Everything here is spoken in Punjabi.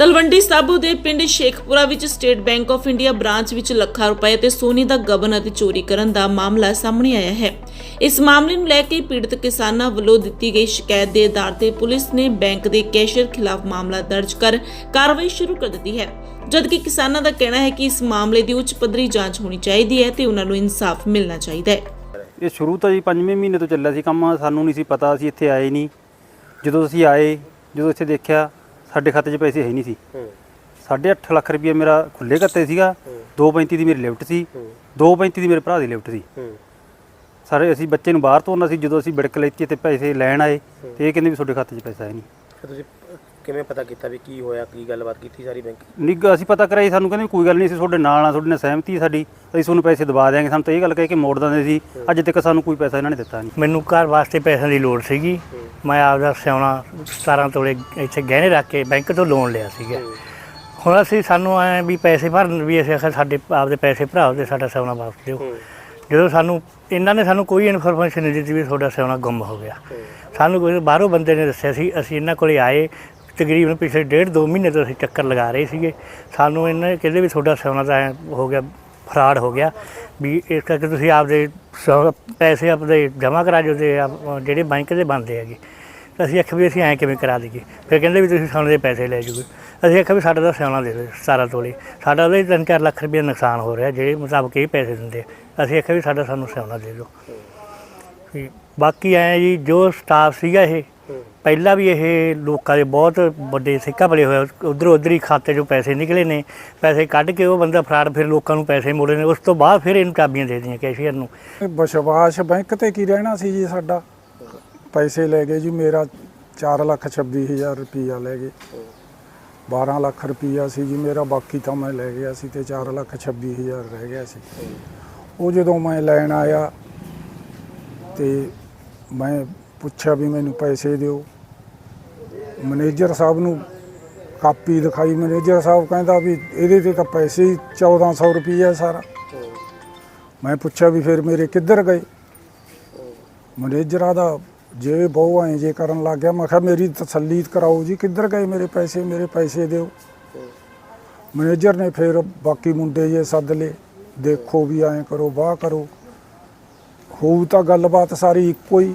ਤਲਵੰਡੀ ਸਾਬੋ ਦੇ ਪਿੰਡ ਸ਼ੇਖਪੁਰਾ ਵਿੱਚ state bank of India branch ਵਿੱਚ ਲੱਖਾਂ ਰੁਪਏ ਤੇ ਸੋਨੇ ਦਾ ਗਬਨ ਅਤੇ ਚੋਰੀ ਕਰਨ ਦਾ ਮਾਮਲਾ ਸਾਹਮਣੇ ਆਇਆ ਹੈ। ਇਸ ਮਾਮਲੇ ਨੂੰ ਲੈ ਕੇ ਪੀੜਤ ਕਿਸਾਨਾਂ ਵੱਲੋਂ ਦਿੱਤੀ ਗਈ ਸ਼ਿਕਾਇਤ ਦੇ ਆਧਾਰ ਤੇ ਪੁਲਿਸ ਨੇ ਬੈਂਕ ਦੇ ਕੈਸ਼ੀਅਰ ਖਿਲਾਫ ਮਾਮਲਾ ਦਰਜ ਕਰ ਕਾਰਵਾਈ ਸ਼ੁਰੂ ਕਰ ਦਿੱਤੀ ਹੈ। ਜਦਕਿ ਕਿਸਾਨਾਂ ਦਾ ਕਹਿਣਾ ਹੈ ਕਿ ਇਸ ਮਾਮਲੇ ਦੀ ਉੱਚ ਪੱਧਰੀ ਜਾਂਚ ਹੋਣੀ ਚਾਹੀਦੀ ਹੈ ਤੇ ਉਹਨਾਂ ਨੂੰ ਇਨਸਾਫ ਮਿਲਣਾ ਚਾਹੀਦਾ ਹੈ। ਇਹ ਸ਼ੁਰੂ ਤੋਂ ਜੀ ਪੰਜਵੇਂ ਮਹੀਨੇ ਤੋਂ ਚੱਲਿਆ ਸੀ ਕੰਮ, ਸਾਨੂੰ ਨਹੀਂ ਸੀ ਪਤਾ, ਅਸੀਂ ਇੱਥੇ ਆਏ ਨਹੀਂ। ਜਦੋਂ ਅਸੀਂ ਆਏ, ਜਦੋਂ ਇੱਥੇ ਦੇਖਿਆ ਸਾਡੇ ਖਾਤੇ 'ਚ ਪੈਸੇ ਹੈ ਨਹੀਂ ਸੀ। 8.5 ਲੱਖ ਰੁਪਏ ਮੇਰਾ ਖੁੱਲੇ ਖਾਤੇ ਸੀਗਾ 2.35 ਦੀ ਮੇਰੀ ਲਿਫਟ ਸੀ 2.35 ਦੀ ਮੇਰੇ ਭਰਾ ਦੀ ਲਿਫਟ ਸੀ। ਸਾਰੇ ਅਸੀਂ ਬੱਚੇ ਨੂੰ ਬਾਹਰ ਤੋਰਨਾ ਸੀ ਜਦੋਂ ਅਸੀਂ ਬਿੜਕ ਲੈਤੀ ਤੇ ਪੈਸੇ ਲੈਣ ਆਏ ਤੇ ਇਹ ਕਹਿੰਦੇ ਵੀ ਤੁਹਾਡੇ ਖਾਤੇ 'ਚ ਪੈਸਾ ਹੈ ਨਹੀਂ। ਤੁਸੀਂ ਕਿਵੇਂ ਪਤਾ ਕੀਤਾ ਵੀ ਕੀ ਹੋਇਆ ਕੀ ਗੱਲਬਾਤ ਕੀਤੀ ਸਾਰੀ ਬੈਂਕ? ਨਿੱਘਾ ਅਸੀਂ ਪਤਾ ਕਰਾਈ ਸਾਨੂੰ ਕਹਿੰਦੇ ਵੀ ਕੋਈ ਗੱਲ ਨਹੀਂ ਅਸੀਂ ਤੁਹਾਡੇ ਨਾਲ ਆ ਤੁਹਾਡੇ ਨਾਲ ਸਹਿਮਤੀ ਹੈ ਸਾਡੀ ਅਸੀਂ ਤੁਹਾਨੂੰ ਪੈਸੇ ਦਵਾ ਦਿਆਂਗੇ। ਸਾਨੂੰ ਤਾਂ ਇਹ ਗੱਲ ਕਹਿ ਕੇ ਮੋੜ ਦਿੰਦੇ ਸੀ ਅੱਜ ਤੱਕ ਸਾਨੂੰ ਕੋਈ ਪੈਸਾ ਇਹਨਾਂ ਨੇ ਦਿੱਤਾ ਨਹੀਂ। ਮੈਨੂੰ ਘਰ ਵਾਸਤੇ ਪੈਸਿਆਂ ਦੀ ਲੋੜ ਸੀਗੀ। ਮੈਂ ਆਪਦਾ ਸਿਆਉਣਾ 17 ਤੋਲੇ ਇੱਥੇ ਗਹਿਣੇ ਰੱਖ ਕੇ ਬੈਂਕ ਤੋਂ ਲੋਨ ਲਿਆ ਸੀਗਾ। ਹੁਣ ਅਸੀਂ ਸਾਨੂੰ ਐ ਵੀ ਪੈਸੇ ਭਰਨ ਵੀ ਅਸੀਂ ਆਖਿਆ ਸਾਡੇ ਆਪਦੇ ਪੈਸੇ ਭਰਾਓ ਤੇ ਸਾਡਾ ਸਿਆਉਣਾ ਵਾਪਸ ਦਿਓ। ਜਦੋਂ ਸਾਨੂੰ ਇਹਨਾਂ ਨੇ ਸਾਨੂੰ ਕੋਈ ਇਨਫੋਰਮੇਸ਼ਨ ਨਹੀਂ ਦਿੱਤੀ ਵੀ ਤੁਹਾਡਾ ਸਿਆਉਣਾ ਗੁੰਮ ਹੋ ਗਿਆ। ਸਾਨੂੰ ਕੋਈ ਬਾਹਰੋਂ ਬੰਦੇ ਨੇ ਦੱਸਿਆ ਸੀ ਅਸੀਂ ਇਹਨਾਂ ਕੋਲੇ ਆਏ ਤਕਰੀਬਨ ਪਿਛਲੇ ਡੇਢ ਦੋ ਮਹੀਨੇ ਤੋਂ ਅਸੀਂ ਚੱਕਰ ਲਗਾ ਰਹੇ ਸੀਗੇ। ਸਾਨੂੰ ਇਹਨਾਂ ਕਹਿੰਦੇ ਵੀ ਤੁਹਾਡਾ ਸਿਆਉਣਾ ਤਾਂ ਐਂ ਹੋ ਗਿਆ, ਫਰਾਡ ਹੋ ਗਿਆ ਵੀ ਇਸ ਕਰਕੇ ਤੁਸੀਂ ਆਪਦੇ ਸੌ- ਪੈਸੇ ਆਪਦੇ ਜਮ੍ਹਾਂ ਕਰਾ ਜੋ ਤੇ ਆਪ- ਜਿਹੜੇ ਬੈਂਕ ਦੇ ਬਣਦੇ ਹੈਗੇ। ਤਾਂ ਅਸੀਂ ਆਖਿਆ ਵੀ ਅਸੀਂ ਐਂ ਕਿਵੇਂ ਕਰਾ ਦਈਏ? ਫਿਰ ਕਹਿੰਦੇ ਵੀ ਤੁਸੀਂ ਸੋਨੇ ਦੇ ਪੈਸੇ ਲੈ ਜੂਗੇ ਅਸੀਂ ਆਖਿਆ ਵੀ ਸਾਡਾ ਤਾਂ ਸਿਆਉਣਾ ਦੇ ਦਿਓ 17 ਤੋਲੇ। ਸਾਡਾ ਉਹਦੇ 3-4 ਲੱਖ ਰੁਪਏ ਨੁਕਸਾਨ ਹੋ ਰਿਹਾ, ਜਿਹੜੇ ਮੁਤਾਬਕ ਇਹ ਪੈਸੇ ਦਿੰਦੇ ਆ। ਅਸੀਂ ਆਖਿਆ ਵੀ ਸਾਡਾ ਸਾਨੂੰ ਸਿਆਉਣਾ ਦੇ ਦਿਓ। ਵੀ ਬਾਕੀ ਐਂ ਜੀ, ਜੋ ਸਟਾਫ ਸੀਗਾ ਇਹ ਪਹਿਲਾਂ ਵੀ ਇਹ ਲੋਕਾਂ ਦੇ ਬਹੁਤ ਵੱਡੇ ਸਿੱਕਾ ਬਲੇ ਹੋਏ ਉਧਰ ਉਧਰ ਹੀ ਖਾਤੇ 'ਚੋਂ ਪੈਸੇ ਨਿਕਲੇ ਨੇ, ਪੈਸੇ ਕੱਢ ਕੇ ਉਹ ਬੰਦਾ ਫਰਾਡ ਫਿਰ ਲੋਕਾਂ ਨੂੰ ਪੈਸੇ ਮੋੜੇ ਨੇ, ਉਸ ਤੋਂ ਬਾਅਦ ਫਿਰ ਇਹਨੂੰ ਚਾਬੀਆਂ ਦੇ ਦਿੱਤੀਆਂ ਕੈਸ਼ੀਅਰ ਨੂੰ। ਵਿਸ਼ਵਾਸ ਬੈਂਕ ਤੇ ਕੀ ਰਹਿਣਾ ਸੀ ਜੀ ਸਾਡਾ? ਪੈਸੇ ਲੈ ਗਏ ਜੀ, ਮੇਰਾ 4 ਲੱਖ 26 ਹਜ਼ਾਰ ਰੁਪਈਆ ਲੈ ਗਏ। 12 ਲੱਖ ਰੁਪਈਆ ਸੀ ਜੀ ਮੇਰਾ, ਬਾਕੀ ਤਾਂ ਮੈਂ ਲੈ ਗਿਆ ਸੀ ਤੇ 4 ਲੱਖ 26 ਹਜ਼ਾਰ ਰਹਿ ਗਿਆ ਸੀ। ਉਹ ਜਦੋਂ ਮੈਂ ਲੈਣ ਆਇਆ ਤੇ ਮੈਂ ਪੁੱਛਿਆ ਵੀ ਮੈਨੂੰ ਪੈਸੇ ਦਿਓ। ਮੈਨੇਜਰ ਸਾਹਿਬ ਨੂੰ ਕਾਪੀ ਦਿਖਾਈ। ਮੈਨੇਜਰ ਸਾਹਿਬ ਕਹਿੰਦਾ ਵੀ ਇਹਦੇ ਤੇ ਤਾਂ ਪੈਸੇ ਹੀ 1400 ਰੁਪਈਆ ਸਾਰਾ। ਮੈਂ ਪੁੱਛਿਆ ਵੀ ਫਿਰ ਮੇਰੇ ਕਿੱਧਰ ਗਏ? ਮੈਨੇਜਰਾਂ ਦਾ ਜੇ ਬਹੁ ਐਂ ਜੇ ਕਰਨ ਲੱਗ ਗਿਆ, ਮੈਂ ਕਿਹਾ ਮੇਰੀ ਤਸੱਲੀ ਕਰਾਓ ਜੀ, ਕਿੱਧਰ ਗਏ ਮੇਰੇ ਪੈਸੇ? ਮੇਰੇ ਪੈਸੇ ਦਿਓ। ਮੈਨੇਜਰ ਨੇ ਫਿਰ ਬਾਕੀ ਮੁੰਡੇ ਜੇ ਸੱਦ ਲਏ। ਦੇਖੋ ਵੀ ਐਂ ਕਰੋ, ਵਾਹ ਕਰੋ। ਹੋਊ ਤਾਂ ਗੱਲਬਾਤ ਸਾਰੀ ਇੱਕੋ ਹੀ।